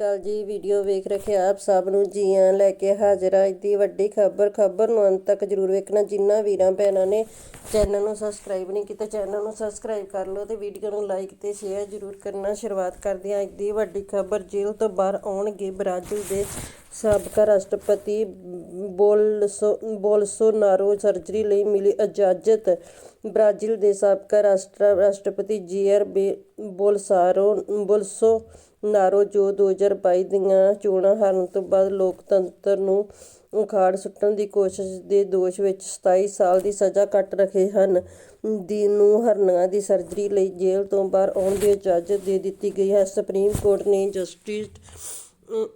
ਕੱਲ ਜੀ ਵੀਡੀਓ ਵੇਖ ਰਹੇ ਆਪ ਸਭ ਨੂੰ ਜੀ ਆਇਆਂ ਲੈ ਕੇ ਹਾਜ਼ਰ ਆ। ਅੱਜ ਦੀ ਵੱਡੀ ਖਬਰ ਖਬਰ ਨੂੰ ਅੰਤ ਤੱਕ ਜਰੂਰ ਵੇਖਣਾ। ਜਿੰਨਾ ਵੀਰਾਂ ਭੈਣਾਂ ਨੇ ਚੈਨਲ ਨੂੰ ਸਬਸਕ੍ਰਾਈਬ ਨਹੀਂ ਕੀਤਾ, ਚੈਨਲ ਨੂੰ ਸਬਸਕ੍ਰਾਈਬ ਕਰ ਲਓ ਤੇ ਵੀਡੀਓ ਨੂੰ ਲਾਈਕ ਤੇ ਸ਼ੇਅਰ ਜਰੂਰ ਕਰਨਾ। ਸ਼ੁਰੂਆਤ ਕਰਦੇ ਹਾਂ ਅੱਜ ਦੀ ਵੱਡੀ ਖਬਰ। ਜੇਲ੍ਹ ਤੋਂ ਬਾਹਰ ਆਉਣਗੇ ਬ੍ਰਾਜ਼ੀਲ ਦੇ ਸਾਬਕਾ ਰਾਸ਼ਟਰਪਤੀ ਬੋਲਸੋ, ਬੋਲਸੋਨਾਰੋ ਸਰਜਰੀ ਲਈ ਮਿਲੀ ਇਜਾਜ਼ਤ। ਬ੍ਰਾਜ਼ੀਲ ਦੇ ਸਾਬਕਾ ਰਾਸ਼ਟਰ, ਰਾਸ਼ਟਰਪਤੀ ਜੀਅਰ ਬੇ, ਬੋਲਸਾਰੋ, ਬੋਲਸੋਨਾਰੋ ਜੋ 2022 ਦੀਆਂ ਚੋਣਾਂ ਹਾਰਨ ਤੋਂ ਬਾਅਦ ਲੋਕਤੰਤਰ ਨੂੰ ਉਖਾੜ ਸੁੱਟਣ ਦੀ ਕੋਸ਼ਿਸ਼ ਦੇ ਦੋਸ਼ ਵਿੱਚ 27 ਸਾਲ ਦੀ ਸਜ਼ਾ ਕੱਟ ਰਹੇ ਹਨ। ਦੀ ਨੂੰ ਹਰਨੀਆਂ ਦੀ ਸਰਜਰੀ ਲਈ ਜੇਲ੍ਹ ਤੋਂ ਬਾਹਰ ਆਉਣ ਦੀ ਇਜਾਜ਼ਤ ਦੇ ਦਿੱਤੀ ਗਈ ਹੈ। ਸੁਪਰੀਮ ਕੋਰਟ ਨੇ ਜਸਟਿਸ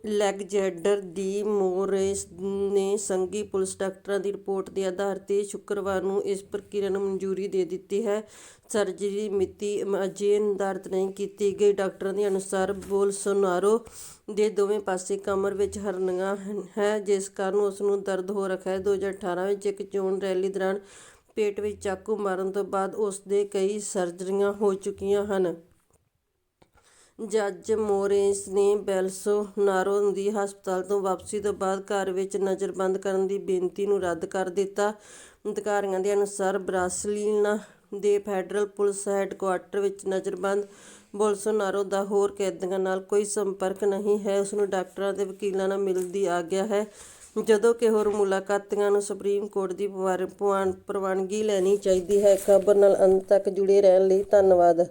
ਲੈਗਜੈਂਡਰ ਦੀ ਮੋਰੇਸ ਨੇ ਸੰਘੀ ਪੁਲਿਸ ਡਾਕਟਰਾਂ ਦੀ ਰਿਪੋਰਟ ਦੇ ਆਧਾਰ ਤੇ ਸ਼ੁੱਕਰਵਾਰ ਨੂੰ ਇਸ ਪ੍ਰਕਿਰਿਆ ਨੂੰ ਮਨਜ਼ੂਰੀ ਦੇ ਦਿੱਤੀ ਹੈ। ਸਰਜਰੀ ਮਿਤੀ ਅਜੇ ਨਿਰਧਾਰਤ ਨਹੀਂ ਕੀਤੀ ਗਈ। ਡਾਕਟਰਾਂ ਦੇ ਅਨੁਸਾਰ ਬੋਲਸੋਨਾਰੋ ਦੇ ਦੋਵੇਂ ਪਾਸੇ ਕਮਰ ਵਿੱਚ ਹਰਨੀਆਂ ਹੈ, ਜਿਸ ਕਾਰਨ ਉਸ ਨੂੰ ਦਰਦ ਹੋ ਰੱਖਿਆ ਹੈ। 2018 ਵਿੱਚ ਇੱਕ ਚੋਣ ਰੈਲੀ ਦੌਰਾਨ ਪੇਟ ਵਿੱਚ ਚਾਕੂ ਮਾਰਨ ਤੋਂ ਬਾਅਦ ਉਸ ਦੇ ਕਈ ਸਰਜਰੀਆਂ ਹੋ ਚੁੱਕੀਆਂ ਹਨ। ਜੱਜ ਮੋਰੇਸ ਨੇ ਬੈਲਸੋਨਾਰੋ ਦੀ ਹਸਪਤਾਲ ਤੋਂ ਵਾਪਸੀ ਤੋਂ ਬਾਅਦ ਘਰ ਵਿੱਚ ਨਜ਼ਰਬੰਦ ਕਰਨ ਦੀ ਬੇਨਤੀ ਨੂੰ ਰੱਦ ਕਰ ਦਿੱਤਾ। ਅਧਿਕਾਰੀਆਂ ਦੇ ਅਨੁਸਾਰ ਬ੍ਰਾਸੀਲੀਨਾ ਦੇ ਫੈਡਰਲ ਪੁਲਿਸ ਹੈੱਡਕੁਆਰਟਰ ਵਿੱਚ ਨਜ਼ਰਬੰਦ ਬੋਲਸੋਨਾਰੋ ਦਾ ਹੋਰ ਕੈਦੀਆਂ ਨਾਲ ਕੋਈ ਸੰਪਰਕ ਨਹੀਂ ਹੈ। ਉਸ ਨੂੰ ਡਾਕਟਰਾਂ ਅਤੇ ਵਕੀਲਾਂ ਨਾਲ ਮਿਲਣ ਦੀ ਆਗਿਆ ਹੈ। ਜਦੋਂ ਕਿ ਹੋਰ ਮੁਲਾਕਾਤੀਆਂ ਨੂੰ ਸੁਪਰੀਮ ਕੋਰਟ ਦੀ ਪ੍ਰਵਾਨਗੀ ਲੈਣੀ ਚਾਹੀਦੀ ਹੈ। ਖਬਰ ਨਾਲ ਅੰਤ ਤੱਕ ਜੁੜੇ ਰਹਿਣ ਲਈ ਧੰਨਵਾਦ।